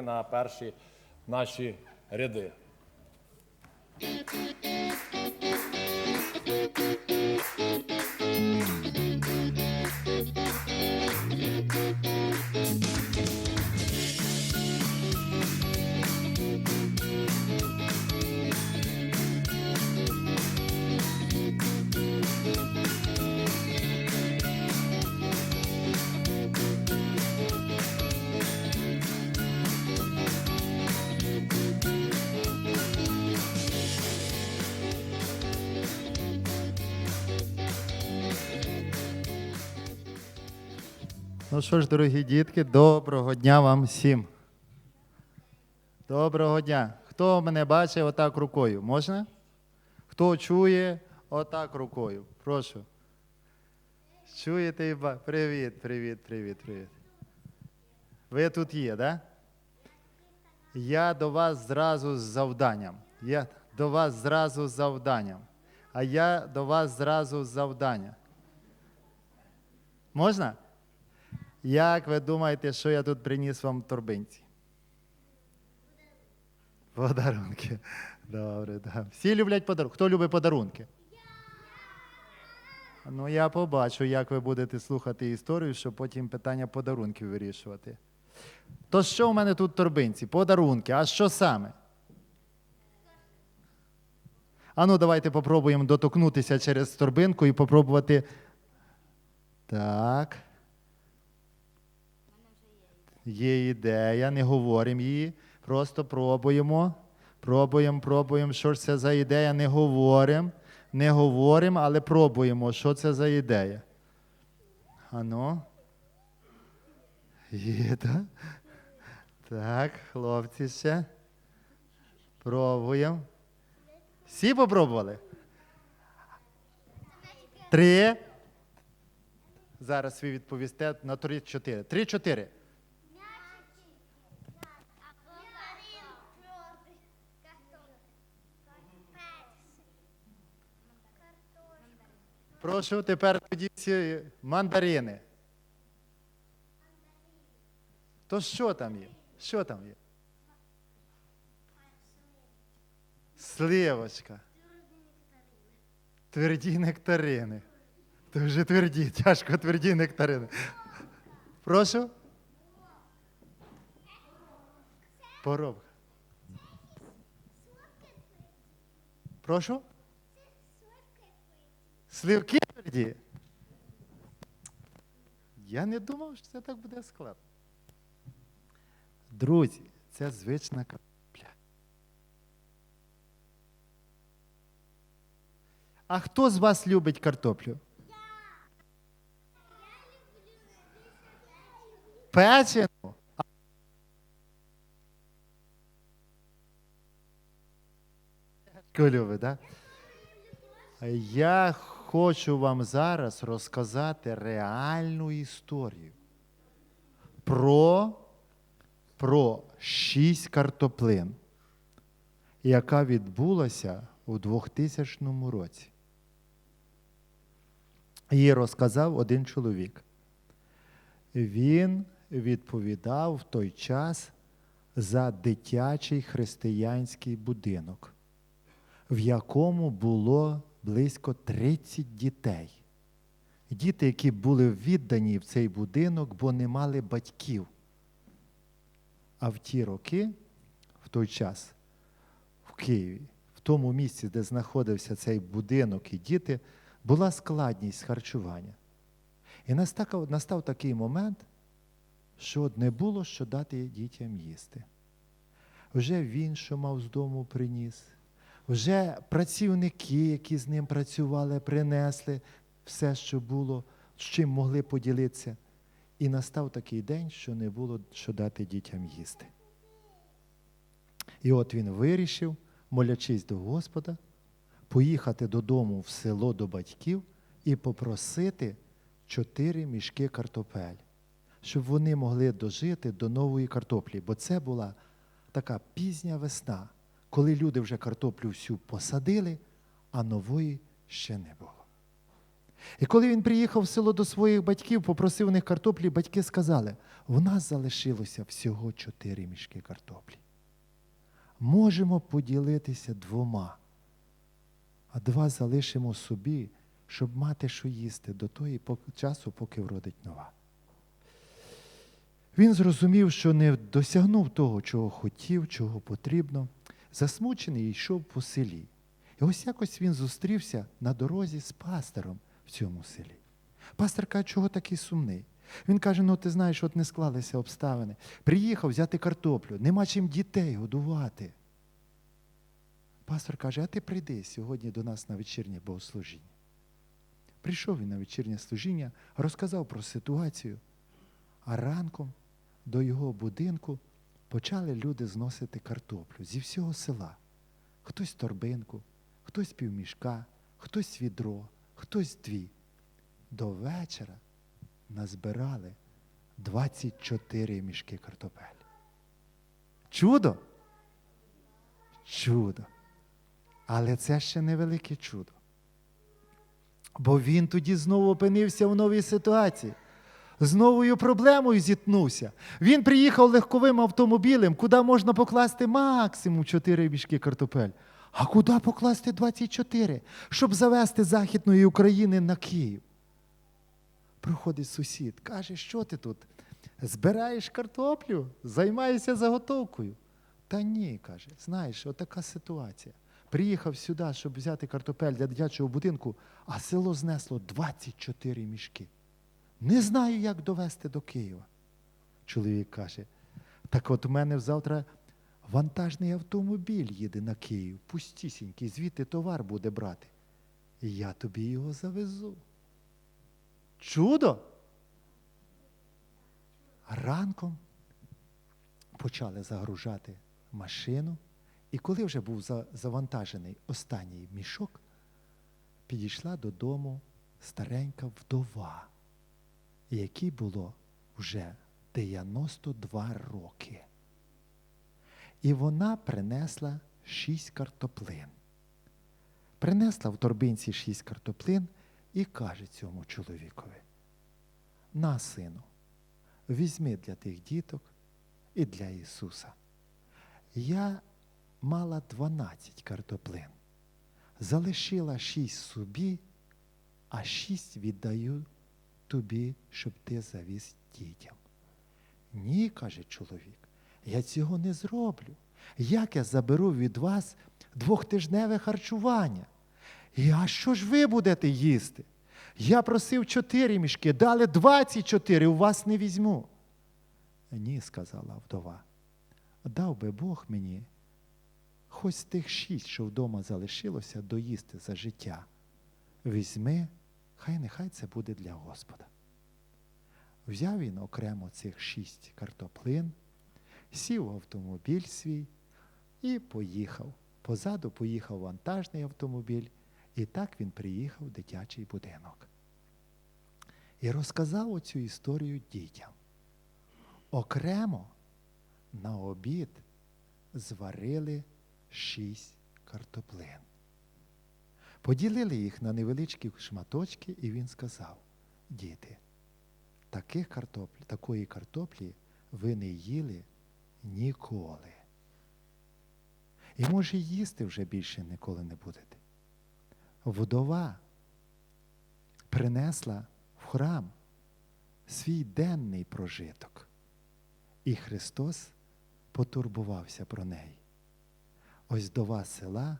на перші наші ряди. Ну що ж, дорогі дітки, доброго дня вам всім. Доброго дня. Хто мене бачить отак рукою? Можна? Хто чує отак рукою? Прошу. Чуєте. Привіт, привіт, привіт, привіт. Ви тут є, так? Да? Я до вас зразу з завданням. Я до вас зразу з завданням. А я до вас зразу з завдання. Можна? Як ви думаєте, що я тут приніс вам в торбинці? Подарунки. Добре, да. Всі люблять подарунки. Хто любить подарунки? Ну, я побачу, як ви будете слухати історію, щоб потім питання подарунків вирішувати. То що в мене тут в торбинці? Подарунки. А що саме? Ану, давайте попробуємо доторкнутися через торбинку і попробувати. Так. Є ідея, не говоримо її, просто пробуємо. Пробуємо, пробуємо, що ж це за ідея, не говоримо. Не говоримо, але пробуємо, що це за ідея. Ану. Є, так? Так, хлопці ще. Пробуємо. Всі попробували? Три. Зараз ви відповісте на три-чотири. Три-чотири. Прошу тепер тоді ці мандарини. То що там є? Що там є? Сливочка. Тверді нектарини. Вже тверді, тяжко тверді нектарини. Прошу. Поробка. Прошу. Сливки тверді? Я не думав, що це так буде складно. Друзі, це звична картопля. А хто з вас любить картоплю? Печену? Хто любить, так? Я хочу вам зараз розказати реальну історію про, про шість картоплин, яка відбулася у 2000 році. Її розказав один чоловік. Він відповідав в той час за дитячий християнський будинок, в якому було близько 30 дітей. Діти, які були віддані в цей будинок, бо не мали батьків. А в ті роки, в той час, в Києві, в тому місці, де знаходився цей будинок і діти, була складність харчування. І настав, настав такий момент, що не було що дати дітям їсти. Вже він, що мав з дому, приніс, вже працівники, які з ним працювали, принесли все, що було, з чим могли поділитися. І настав такий день, що не було що дати дітям їсти. І от він вирішив, молячись до Господа, поїхати додому в село до батьків і попросити чотири мішки картопель, щоб вони могли дожити до нової картоплі. Бо це була така пізня весна, коли люди вже картоплю всю посадили, а нової ще не було. І коли він приїхав в село до своїх батьків, попросив у них картоплі, батьки сказали: у нас залишилося всього чотири мішки картоплі. Можемо поділитися двома, а два залишимо собі, щоб мати що їсти до того часу, поки вродить нова. Він зрозумів, що не досягнув того, чого хотів, чого потрібно. Засмучений йшов по селі. І ось якось він зустрівся на дорозі з пастором в цьому селі. Пастор каже, чого такий сумний? Він каже: ну ти знаєш, от не склалися обставини. Приїхав взяти картоплю, нема чим дітей годувати. Пастор каже, а ти прийди сьогодні до нас на вечірнє богослужіння. Прийшов він на вечірнє служіння, розказав про ситуацію, а ранком до його будинку почали люди зносити картоплю зі всього села. Хтось торбинку, хтось півмішка, хтось відро, хтось дві. До вечора назбирали 24 мішки картопель. Чудо? Чудо. Але це ще невелике чудо. Бо він тоді знову опинився в новій ситуації. З новою проблемою зіткнувся. Він приїхав легковим автомобілем, куди можна покласти максимум 4 мішки картопель. А куди покласти 24, щоб завести Західної України на Київ? Проходить сусід, каже, що ти тут? Збираєш картоплю, займаєшся заготовкою. Та ні, каже, знаєш, отака ситуація. Приїхав сюди, щоб взяти картопель для дитячого будинку, а село знесло 24 мішки. Не знаю, як довести до Києва. Чоловік каже: так от у мене завтра вантажний автомобіль їде на Київ, пустісінький, звідти товар буде брати. І я тобі його завезу. Чудо! Ранком почали загружати машину, і коли вже був завантажений останній мішок, підійшла додому старенька вдова, якій було вже 92 роки. І вона принесла шість картоплин. Принесла в торбинці шість картоплин і каже цьому чоловікові: На, сину, візьми для тих діток і для Ісуса. Я мала 12 картоплин, залишила шість собі, а шість віддаю тобі, щоб ти завіз дітям. Ні, каже чоловік, я цього не зроблю. Як я заберу від вас двохтижневе харчування? І а що ж ви будете їсти? Я просив чотири мішки, дали 24, у вас не візьму. Ні, сказала вдова. Дав би Бог мені хоч тих шість, що вдома залишилося, доїсти за життя. Візьми, хай нехай це буде для Господа. Взяв він окремо цих шість картоплин, сів в автомобіль свій і поїхав. Позаду поїхав вантажний автомобіль, і так він приїхав в дитячий будинок. І розказав оцю історію дітям. Окремо на обід зварили шість картоплин. Поділили їх на невеличкі шматочки, і він сказав: діти, таких картоплі, такої картоплі ви не їли ніколи. І може їсти вже більше ніколи не будете. Вдова принесла в храм свій денний прожиток. І Христос потурбувався про неї. Ось вдова села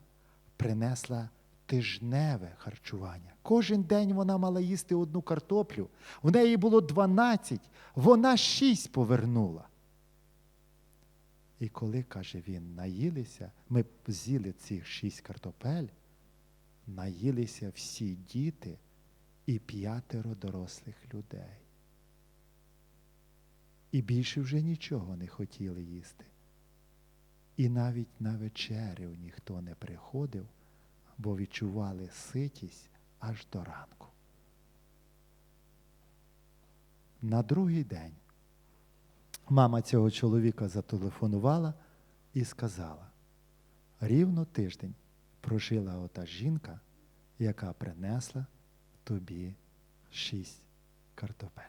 принесла тижневе харчування. Кожен день вона мала їсти одну картоплю. В неї було 12, вона 6 повернула. І коли, каже він, наїлися, ми з'їли цих шість картопель, наїлися всі діти і п'ятеро дорослих людей. І більше вже нічого не хотіли їсти. І навіть на вечерю ніхто не приходив, бо відчували ситість аж до ранку. На другий день мама цього чоловіка зателефонувала і сказала: рівно тиждень прожила ота жінка, яка принесла тобі шість картопель.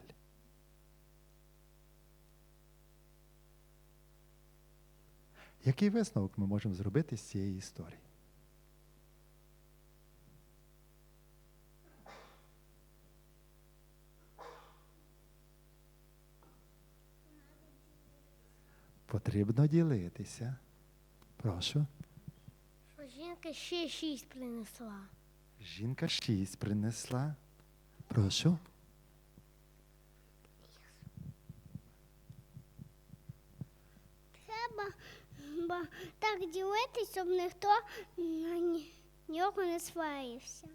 Який висновок ми можемо зробити з цієї історії? Потрібно ділитися. Прошу. Що жінка ще шість принесла. Жінка шість принесла. Прошу. Треба ба- так ділитися, щоб ніхто на нього не сварився.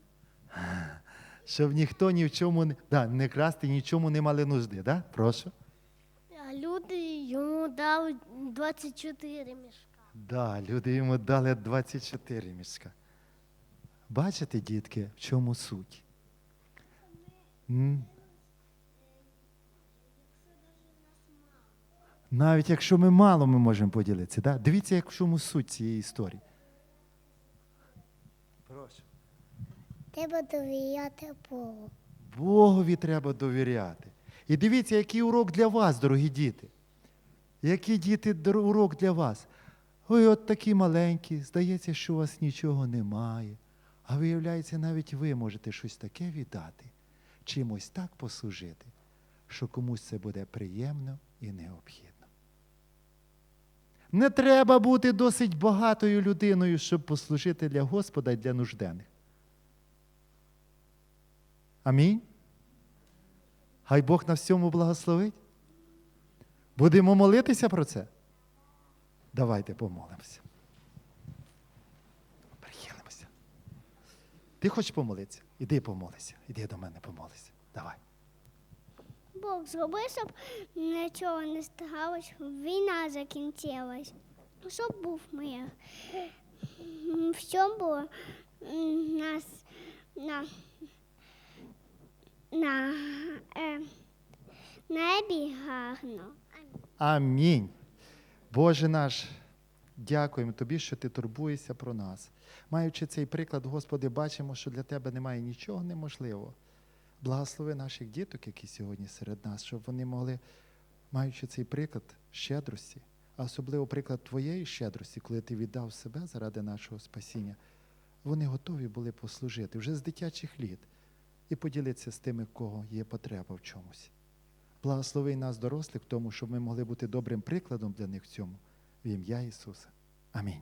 Щоб ніхто ні в чому не, да, не красти, нічому не мали нужди, да? Прошу. А люди йому дали 24 мішка. Да, люди йому дали 24 мішка. Бачите, дітки, в чому суть? М? Навіть якщо ми мало, ми можемо поділитися. Да? Дивіться, як в чому суть цієї історії. Прошу. Треба довіряти Богу. Богові треба довіряти. І дивіться, який урок для вас, дорогі діти. Який діти урок для вас? Ви от такі маленькі, здається, що у вас нічого немає. А виявляється, навіть ви можете щось таке віддати, чимось так послужити, що комусь це буде приємно і необхідно. Не треба бути досить багатою людиною, щоб послужити для Господа і для нужденних. Амінь. Хай Бог на всьому благословить. Будемо молитися про це. Давайте помолимося. Прихилимося. Ти хочеш помолитися? Іди помолися. Іди до мене помолися. Давай. Бог зроби, щоб нічого не сталося, війна закінчилась. Ну, Щоб був мир. Все було нас на, на е, небі гарно. Амінь. Боже наш, дякуємо Тобі, що Ти турбуєшся про нас. Маючи цей приклад, Господи, бачимо, що для Тебе немає нічого неможливого. Благослови наших діток, які сьогодні серед нас, щоб вони могли, маючи цей приклад щедрості, а особливо приклад Твоєї щедрості, коли Ти віддав себе заради нашого спасіння, вони готові були послужити вже з дитячих літ і поділитися з тими, кого є потреба в чомусь. Благослови нас, дорослих, в тому, щоб ми могли бути добрим прикладом для них в цьому. В ім'я Ісуса. Амінь.